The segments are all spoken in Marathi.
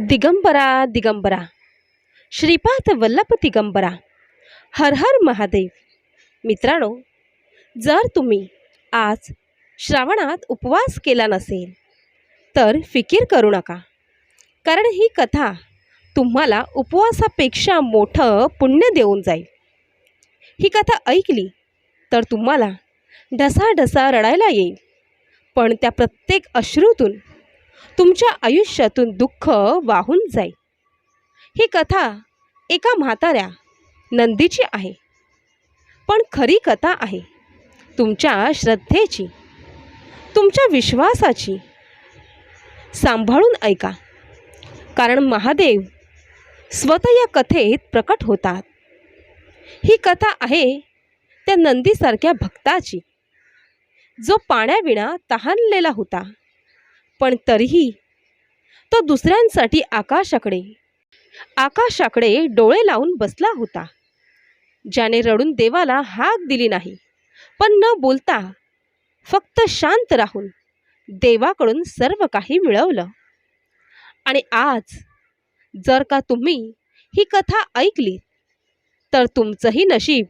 दिगंबरा दिगंबरा श्रीपाद वल्लभ दिगंबरा हर हर महादेव. मित्रांनो जर तुम्ही आज श्रावणात उपवास केला नसेल तर फिकीर करू नका. कारण ही कथा तुम्हाला उपवासापेक्षा मोठं पुण्य देऊन जाईल. ही कथा ऐकली तर तुम्हाला ढसाढसा रडायला येईल. पण त्या प्रत्येक अश्रूतून तुमच्या आयुष्यातून दुःख वाहून जाईल. ही कथा एका म्हाताऱ्या नंदीची आहे. पण खरी कथा आहे तुमच्या श्रद्धेची. तुमच्या विश्वासाची. सांभाळून ऐका. कारण महादेव स्वतः या कथेत प्रकट होतात. ही कथा आहे त्या नंदीसारख्या भक्ताची जो पाण्याविना तहानलेला होता. पण तरीही तो दुसऱ्यांसाठी आकाशाकडे आकाशाकडे डोळे लावून बसला होता. ज्याने रडून देवाला हाक दिली नाही पण न बोलता फक्त शांत राहून देवाकडून सर्व काही मिळवलं. आणि आज जर का तुम्ही ही कथा ऐकली तर तुमचंही नशीब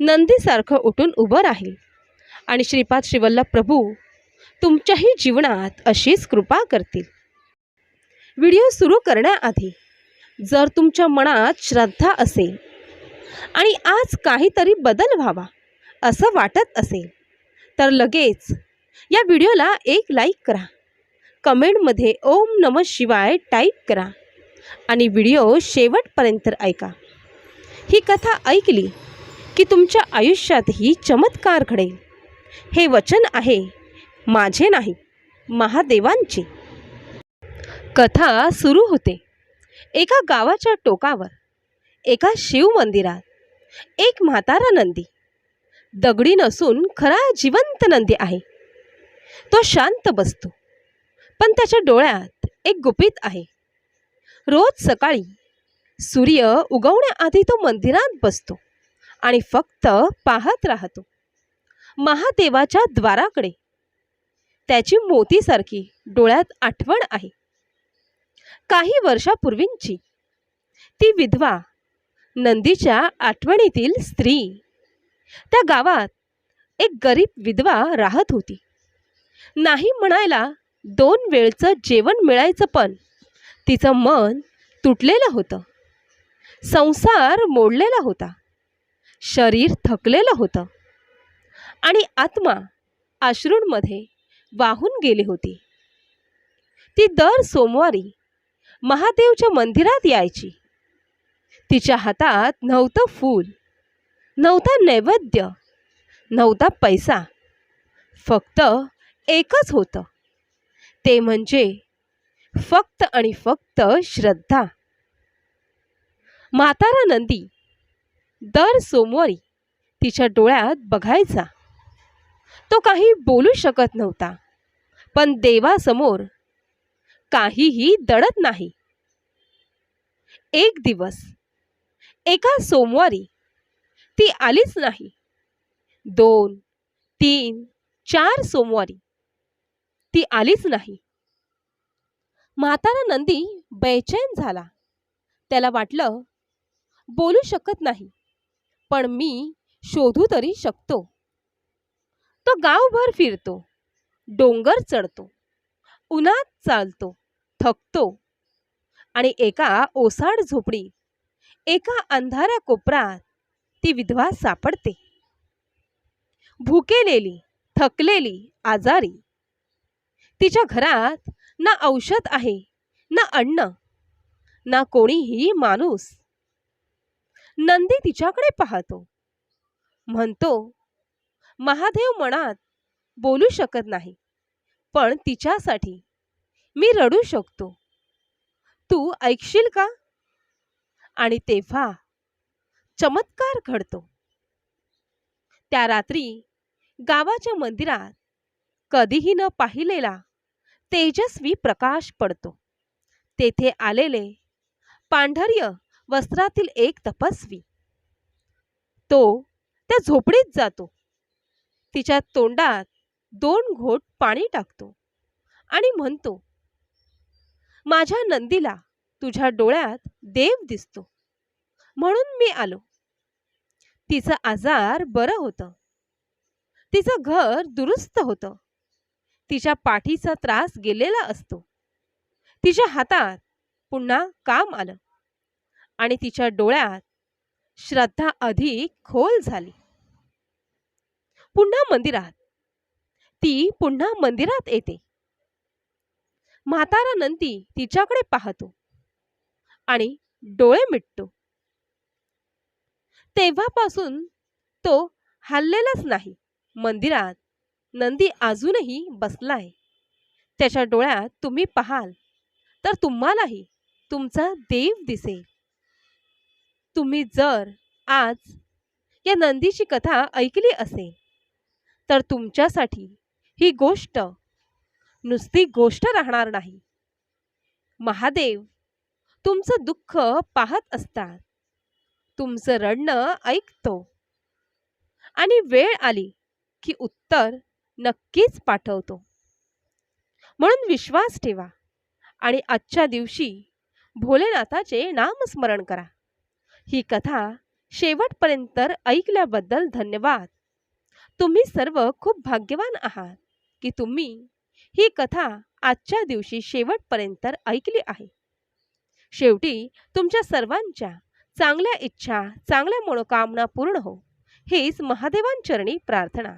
नंदीसारखं उठून उभं राहील. आणि श्रीपाद श्रीवल्लभ प्रभू तुमच्याही जीवनात अशीच कृपा करतील. व्हिडिओ सुरू करण्याआधी जर तुमच्या मनात श्रद्धा असेल आणि आज काहीतरी बदल व्हावा असं वाटत असेल तर लगेच या व्हिडिओला एक लाईक करा. कमेंटमध्ये ओम नम शिवाय टाईप करा आणि व्हिडिओ शेवटपर्यंत ऐका. ही कथा ऐकली की तुमच्या आयुष्यातही चमत्कार घडेल. हे वचन आहे माझे नाही महादेवांची. कथा सुरू होते. एका गावाच्या टोकावर एका शिव मंदिरात एक म्हातारा नंदी. दगडी नसून खरा जिवंत नंदी आहे. तो शांत बसतो पण त्याच्या डोळ्यात एक गुपित आहे. रोज सकाळी सूर्य उगवण्याआधी तो मंदिरात बसतो आणि फक्त पाहत राहतो. महादेवाच्या द्वाराकडे त्याची मोतीसारखी डोळ्यात आठवण आहे. काही वर्षापूर्वींची ती विधवा नंदीच्या आठवणीतील स्त्री त्या गावात एक गरीब विधवा राहत होती. नाही म्हणायला दोन वेळचं जेवण मिळायचं पण तिचं मन तुटलेलं होतं. संसार मोडलेला होता. शरीर थकलेलं होतं. आणि आत्मा आश्रूंमध्ये वाहून गेली होती. ती दर सोमवारी महादेवच्या मंदिरात यायची. तिच्या हातात नव्हतं फूल नव्हता नैवेद्य नव्हता पैसा फक्त एकच होतं. ते म्हणजे फक्त आणि फक्त श्रद्धा. म्हातारा नंदी दर सोमवारी तिच्या डोळ्यात बघायचा. तो काही बोलू शकत नव्हता. पण देवासमोर काहीही दडत नाही. एक दिवस एका सोमवारी ती आलीच नाही. दोन तीन चार सोमवारी ती आलीच नाही. म्हातारा नंदी बेचैन झाला. त्याला वाटलं बोलू शकत नाही पण मी शोधू तरी शकतो. तो गावभर फिरतो. डोंगर चढतो. उन्हात चालतो. थकतो. आणि एका ओसाड झोपडी एका अंधाऱ्या कोपरात ती विधवा सापडते. भुकेलेली थकलेली आजारी. तिच्या घरात ना औषध आहे ना अन्न ना कोणीही माणूस. नंदी तिच्याकडे पाहतो. म्हणतो महादेव मनात बोलू शकत नाही. पण तिच्यासाठी मी रडू शकतो. तू ऐकशील का? आणि तेव्हा चमत्कार घडतो. त्या रात्री गावाच्या मंदिरात कधीही न पाहिलेला तेजस्वी प्रकाश पडतो. तेथे आलेले पांढर्य वस्त्रातील एक तपस्वी. तो त्या झोपडीत जातो. तिच्या तोंडात दोन घोट पाणी टाकतो आणि म्हणतो माझ्या नंदीला तुझ्या डोळ्यात देव दिसतो. म्हणून मी आलो. तिचं आजार बरं होतं. तिचं घर दुरुस्त होतं. तिच्या पाठीचा त्रास गेलेला असतो. तिच्या हातात पुन्हा काम आलं आणि तिच्या डोळ्यात श्रद्धा अधिक खोल झाली. पुन्हा मंदिरात. ती पुन्हा मंदिरात येते. म्हातारा नंदी तिच्याकडे पाहतो आणि डोळे मिटतो. तेव्हापासून तो हल्लेलाच नाही. मंदिरात नंदी अजूनही बसलाय. त्याच्या डोळ्यात तुम्ही पाहाल तर तुम्हालाही तुमचा देव दिसेल. तुम्ही जर आज या नंदीची कथा ऐकली असेल तर तुमच्यासाठी ही गोष्ट नुसती गोष्ट राहणार नाही. महादेव तुमचं दुःख पाहत असतात. तुमचं रडणं ऐकतो. आणि वेळ आली की उत्तर नक्कीच पाठवतो. म्हणून विश्वास ठेवा आणि आजच्या दिवशी भोलेनाथाचे नामस्मरण करा. ही कथा शेवटपर्यंत ऐकल्याबद्दल धन्यवाद. तुम्ही सर्व खूप भाग्यवान आहात की तुम्ही ही कथा आजच्या दिवशी शेवटपर्यंत ऐकली आहे. शेवटी तुमच्या सर्वांच्या चांगल्या इच्छा चांगल्या मनोकामना पूर्ण हो. हीच महादेवांचरणी प्रार्थना.